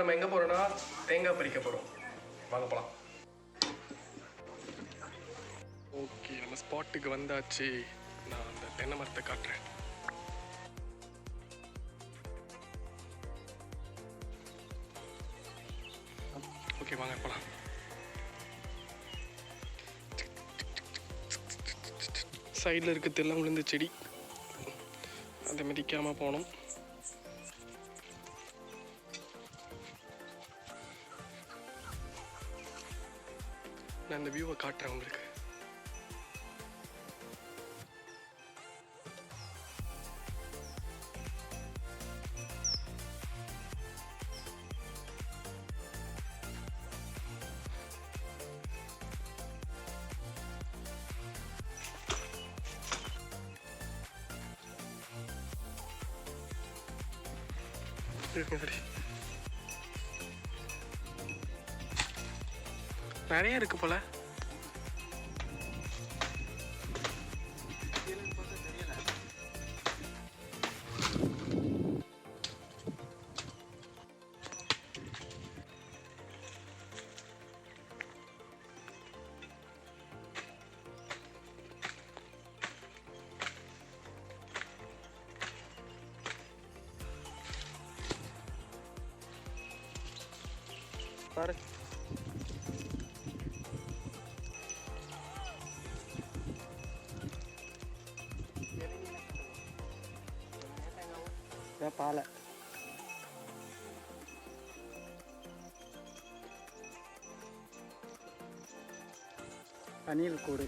நம்ம எங்கே போகிறோன்னா தேங்காய் பறிக்க போகிறோம் வாங்க போகலாம் ஓகே நம்ம ஸ்பாட்டுக்கு வந்தாச்சு. நான் அந்த தென்னை மரத்தை காட்டுறேன். ஓகே வாங்க போகலாம் சைடில் இருக்க தெல்லாம் விழுந்த செடி. அதை மிதிக்காமல் போனோம் நான் இந்த வியூவை காட்டுறேன் உங்களுக்கு. இருங்க நிறைய இருக்கு போல. பாரு பாலை. அணில் கூடு.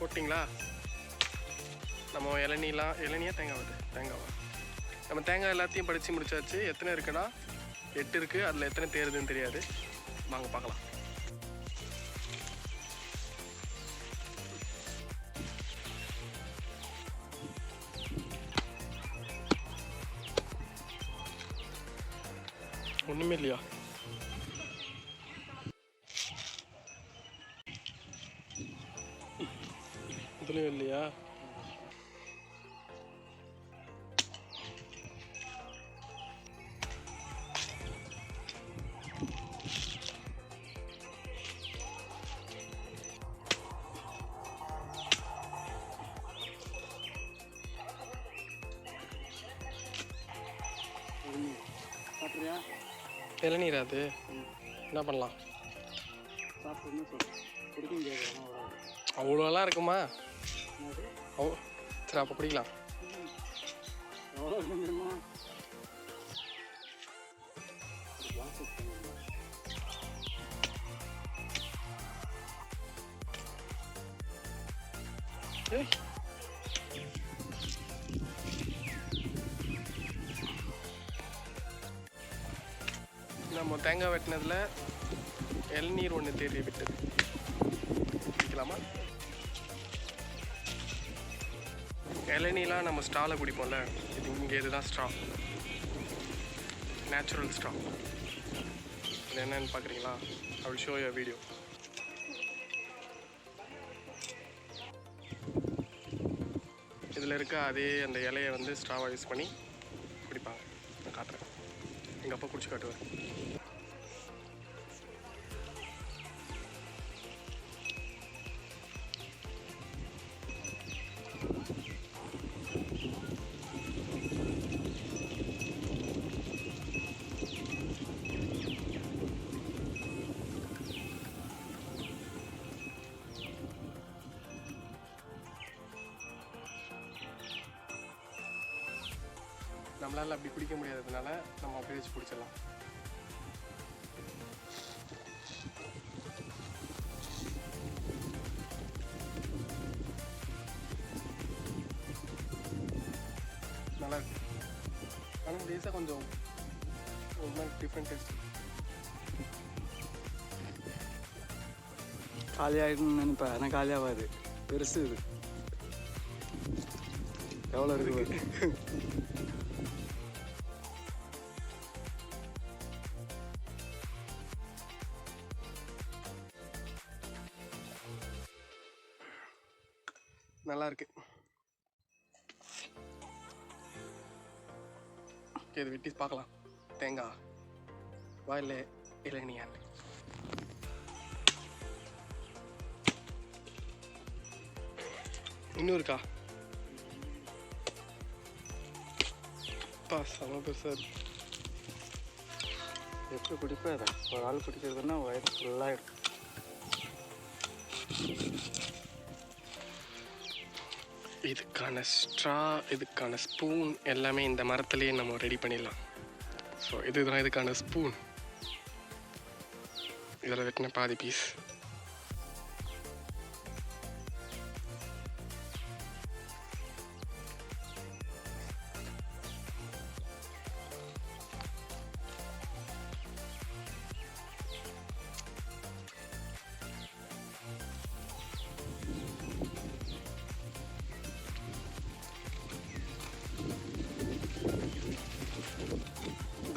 போட்டிங்களா? நம்ம இளநீலாம் இளநியா தேங்காய் வருது தேங்காவா நம்ம தேங்காய் எல்லாத்தையும் படித்து முடித்தாச்சு எத்தனை இருக்குன்னா? எட்டு இருக்குது அதில் எத்தனை தேருதுன்னு தெரியாது. வாங்க பார்க்கலாம். ஒன்றுமே இல்லையா? இதுலேயும் இல்லையா? இளநீர் அது? என்ன பண்ணலாம்? அவ்வளோலாம் இருக்குமா? சரி அப்போ பிடிக்கலாம் எவ்வளோ ஏய் நம்ம தேங்காய் வெட்டினதில் இளநீர் ஒன்று தேடி விட்டது குடிக்கலாமா இளநீலாம் நம்ம ஸ்டாவில் குடிப்போம்ல. இது இங்கே இதுதான் ஸ்ட்ரா நேச்சுரல் ஸ்ட்ரா இது என்னன்னு பார்க்குறீங்களா I ஷோ show வீடியோ இதில் இருக்க அதே அந்த இலையை வந்து ஸ்ட்ராவாக யூஸ் பண்ணி குடிப்பாங்க. நான் காட்டுறேன். எங்கள் அப்பா குடிச்சு காட்டுவார். நம்மளால அப்படி பிடிக்க முடியாததுனால நம்ம அப்படியே வச்சு பிடிச்சிடலாம். நல்லா இருக்கு. ஆனால் லேசாக கொஞ்சம் ஒரு மாதிரி டிஃப்ரெண்ட் டேஸ்ட் காலியாகிடும்னு நினைப்பேன். ஆனால் காலியாகாது பெருசு இது. எவ்வளோ இருக்கு? நல்லாயிருக்கு ஓகே இது வெட்டி பார்க்கலாம் தேங்காய் வாயில் இளநியான் இன்னும் இருக்கா அப்பா செம பெருசாக இருக்கு. எப்படி பிடிப்பேன் அதை ஒரு ஆள் பிடிக்கிறதுன்னா வயிறு இருக்கும் இதுக்கான ஸ்ட்ரா இதுக்கான ஸ்பூன் எல்லாமே இந்த மரத்துலேயே நம்ம ரெடி பண்ணிடலாம். ஸோ இதுதான் இதுக்கான ஸ்பூன் இதில் வெட்டின பாதி பீஸ்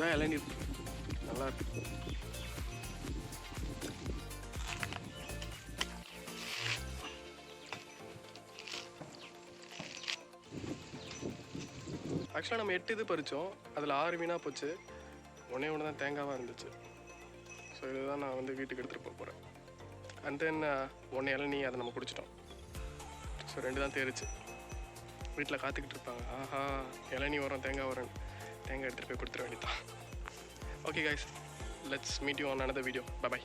தான் இளநீர். நல்லா இருக்கு. ஆக்சுவலாக நம்ம எட்டு இது பறித்தோம் அதில் ஆறு வீணாக போச்சு. ஒன்றே ஒன்று தான் தேங்காவாக இருந்துச்சு. ஸோ இதுதான் நான் வந்து வீட்டுக்கு எடுத்துகிட்டு போக போகிறேன் அண்ட் uh, தென் ஒன்று இளநீ அதை நம்ம குடிச்சிட்டோம். ஸோ ரெண்டு தான் தேரிச்சு வீட்டில் காத்துக்கிட்டு இருப்பாங்க. ஆஹா இளநீ வரும் தேங்காய் வரும் தேங்காய் எடுத்துகிட்டு போய் கொடுத்துட வேண்டியதான் okay guys let's meet you on another video bye bye